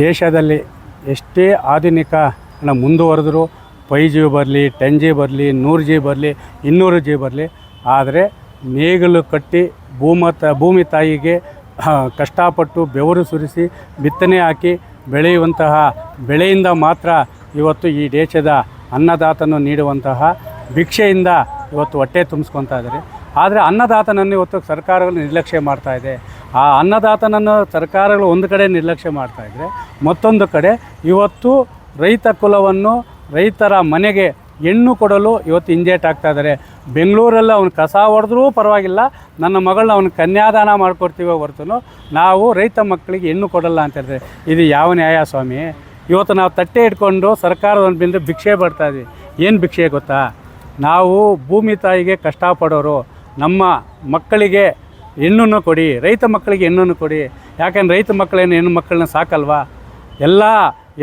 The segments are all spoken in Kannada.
ದೇಶದಲ್ಲಿ ಎಷ್ಟೇ ಆಧುನಿಕ ಮುಂದುವರೆದ್ರು ಫೈ ಜಿ ಬರಲಿ ಟೆನ್ ಜಿ ಬರಲಿ, ನೂರು ಜಿ ಬರಲಿ, ಇನ್ನೂರು ಜಿ ಬರಲಿ, ಆದರೆ ನೇಗಿಲು ಕಟ್ಟಿ ಭೂಮತ ಭೂಮಿ ತಾಯಿಗೆ ಕಷ್ಟಪಟ್ಟು ಬೆವರು ಸುರಿಸಿ ಬಿತ್ತನೆ ಹಾಕಿ ಬೆಳೆಯುವಂತಹ ಬೆಳೆಯಿಂದ ಮಾತ್ರ ಇವತ್ತು ಈ ದೇಶದ ಅನ್ನದಾತನು ನೀಡುವಂತಹ ಭಿಕ್ಷೆಯಿಂದ ಇವತ್ತು ಹೊಟ್ಟೆ ತುಂಬಿಸ್ಕೊತಾ ಇದ್ದಾರೆ. ಆದರೆ ಅನ್ನದಾತನನ್ನು ಇವತ್ತು ಸರ್ಕಾರಗಳು ನಿರ್ಲಕ್ಷ್ಯ ಮಾಡ್ತಾಯಿದೆ ಆ ಅನ್ನದಾತನನ್ನು ಸರ್ಕಾರಗಳು ಒಂದು ಕಡೆ ನಿರ್ಲಕ್ಷ್ಯ ಮಾಡ್ತಾ ಇದ್ದರೆ ಮತ್ತೊಂದು ಕಡೆ ಇವತ್ತು ರೈತ ಕುಲವನ್ನು ರೈತರ ಮನೆಗೆ ಹೆಣ್ಣು ಕೊಡಲು ಇವತ್ತು ಇಂಜೆಟ್ ಆಗ್ತಾ ಇದ್ದಾರೆ ಬೆಂಗಳೂರಲ್ಲಿ ಅವನು ಕಸ ಹೊಡೆದ್ರೂ ಪರವಾಗಿಲ್ಲ, ನನ್ನ ಮಗಳನ್ನ ಅವನು ಕನ್ಯಾದಾನ ಮಾಡಿಕೊಡ್ತೀವೋ ಹೊರತು ನಾವು ರೈತ ಮಕ್ಕಳಿಗೆ ಹೆಣ್ಣು ಕೊಡಲ್ಲ ಅಂತ ಹೇಳಿದ್ರೆ ಇದು ಯಾವ ನ್ಯಾಯ ಸ್ವಾಮಿ? ಇವತ್ತು ನಾವು ತಟ್ಟೆ ಇಟ್ಕೊಂಡು ಸರ್ಕಾರದ ಬಿಂದು ಭಿಕ್ಷೆ ಬರ್ತಾ ಇದ್ವಿ. ಏನು ಭಿಕ್ಷೆ ಗೊತ್ತಾ? ನಾವು ಭೂಮಿ ತಾಯಿಗೆ ಕಷ್ಟಪಡೋರು ನಮ್ಮ ಮಕ್ಕಳಿಗೆ ಹೆಣ್ಣನ್ನು ಕೊಡಿ, ರೈತ ಮಕ್ಕಳಿಗೆ ಹೆಣ್ಣನ್ನು ಕೊಡಿ. ಯಾಕಂದ್ರೆ ರೈತ ಮಕ್ಕಳೇನು ಹೆಣ್ಣು ಮಕ್ಕಳನ್ನ ಸಾಕಲ್ವಾ? ಎಲ್ಲ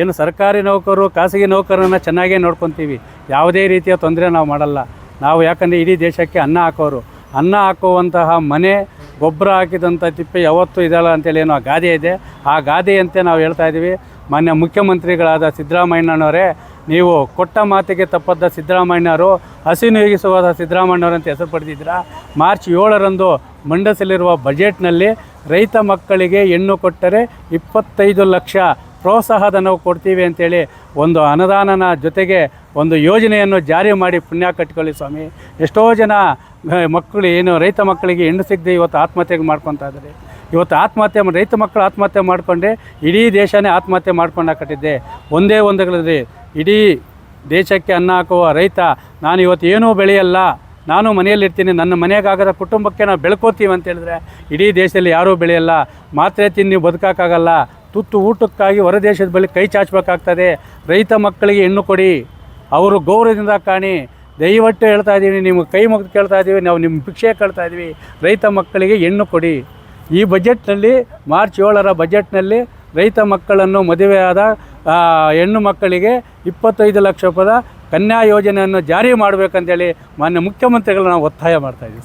ಏನು ಸರ್ಕಾರಿ ನೌಕರರು ಖಾಸಗಿ ನೌಕರನ್ನು ಚೆನ್ನಾಗೇ ನೋಡ್ಕೊತೀವಿ. ಯಾವುದೇ ರೀತಿಯ ತೊಂದರೆ ನಾವು ಮಾಡಲ್ಲ. ನಾವು ಯಾಕಂದರೆ ಇಡೀ ದೇಶಕ್ಕೆ ಅನ್ನ ಹಾಕೋರು. ಅನ್ನ ಹಾಕುವಂತಹ ಮನೆ, ಗೊಬ್ಬರ ಹಾಕಿದಂಥ ತಿಪ್ಪೆ ಯಾವತ್ತೂ ಇದಲ್ಲ ಅಂತೇಳಿ ಏನೋ ಆ ಗಾದೆ ಇದೆ. ಆ ಗಾದೆಯಂತೆ ನಾವು ಹೇಳ್ತಾ ಇದ್ದೀವಿ ಮಾನ್ಯ ಮುಖ್ಯಮಂತ್ರಿಗಳಾದ ಸಿದ್ದರಾಮಯ್ಯನವರೇ ನೀವು ಕೊಟ್ಟ ಮಾತಿಗೆ ತಪ್ಪದ್ದ ಸಿದ್ದರಾಮಯ್ಯನವರು ಹಸಿನೀಗಿಸುವಾದ ಅಂತ ಹೆಸರು ಪಡೆದಿದ್ದೀರಾ? ಮಾರ್ಚ್ ಏಳರಂದು ಮಂಡಿಸಲಿರುವ ಬಜೆಟ್ನಲ್ಲಿ ರೈತ ಮಕ್ಕಳಿಗೆ ಹೆಣ್ಣು ಕೊಟ್ಟರೆ ಇಪ್ಪತ್ತೈದು ಲಕ್ಷ ಪ್ರೋತ್ಸಾಹಧನವು ಕೊಡ್ತೀವಿ ಅಂತೇಳಿ ಒಂದು ಅನುದಾನನ ಜೊತೆಗೆ ಒಂದು ಯೋಜನೆಯನ್ನು ಜಾರಿ ಮಾಡಿ ಪುಣ್ಯ ಕಟ್ಕೊಳ್ಳಿ ಸ್ವಾಮಿ. ಎಷ್ಟೋ ಜನ ಮಕ್ಕಳು ಏನು ರೈತ ಮಕ್ಕಳಿಗೆ ಹೆಣ್ಣು ಸಿಗದೆ ಇವತ್ತು ಆತ್ಮಹತ್ಯೆ ಮಾಡ್ಕೊತಾ ಇದ್ದಾರೆ. ಇವತ್ತು ಆತ್ಮಹತ್ಯೆ ರೈತ ಮಕ್ಕಳು ಆತ್ಮಹತ್ಯೆ ಮಾಡಿಕೊಂಡೆ ಇಡೀ ದೇಶನೇ ಆತ್ಮಹತ್ಯೆ ಮಾಡ್ಕೊಂಡು ಕಟ್ಟಿದ್ದೆ. ಒಂದೇ ಒಂದಗಳಲ್ಲಿ ಇಡೀ ದೇಶಕ್ಕೆ ಅನ್ನ ಹಾಕುವ ರೈತ, ನಾನು ಇವತ್ತು ಏನೂ ಬೆಳೆಯಲ್ಲ, ನಾನು ಮನೆಯಲ್ಲಿರ್ತೀನಿ, ನನ್ನ ಮನೆಗಾಗದ ಕುಟುಂಬಕ್ಕೆ ನಾವು ಬೆಳ್ಕೋತೀವಿ ಅಂತ ಹೇಳಿದ್ರೆ ಇಡೀ ದೇಶದಲ್ಲಿ ಯಾರೂ ಬೆಳೆಯಲ್ಲ, ಮಾತ್ರೆ ತಿಂದು ಬದುಕೋಕ್ಕಾಗಲ್ಲ, ತುತ್ತು ಊಟಕ್ಕಾಗಿ ಹೊರ ದೇಶದ ಬಳಿ ಕೈ ಚಾಚಬೇಕಾಗ್ತದೆ, ರೈತ ಮಕ್ಕಳಿಗೆ ಹೆಣ್ಣು ಕೊಡಿ, ಅವರು ಗೌರವದಿಂದ ಕಾಣಿ, ದಯವಿಟ್ಟು ಹೇಳ್ತಾ ಇದ್ದೀವಿ ನಿಮ್ಗೆ ಕೈ ಮುಗಿದು ಕೇಳ್ತಾ ಇದ್ದೀವಿ, ನಾವು ನಿಮ್ಮ ಭಿಕ್ಷೆ ಕೇಳ್ತಾ ಇದ್ದೀವಿ, ರೈತ ಮಕ್ಕಳಿಗೆ ಹೆಣ್ಣು ಕೊಡಿ. ಈ ಬಜೆಟ್ನಲ್ಲಿ ಮಾರ್ಚ್ ಏಳರ ಬಜೆಟ್ನಲ್ಲಿ ರೈತ ಮಕ್ಕಳನ್ನು ಮದುವೆಯಾದ ಹೆಣ್ಣು ಮಕ್ಕಳಿಗೆ ಇಪ್ಪತ್ತೈದು ಲಕ್ಷ ರೂಪಾಯಿ ಕನ್ಯಾ ಯೋಜನೆಯನ್ನು ಜಾರಿ ಮಾಡಬೇಕಂತೇಳಿ ಮಾನ್ಯ ಮುಖ್ಯಮಂತ್ರಿಗಳನ್ನ ನಾವು ಒತ್ತಾಯ ಮಾಡ್ತಾ ಇದ್ದೀವಿ.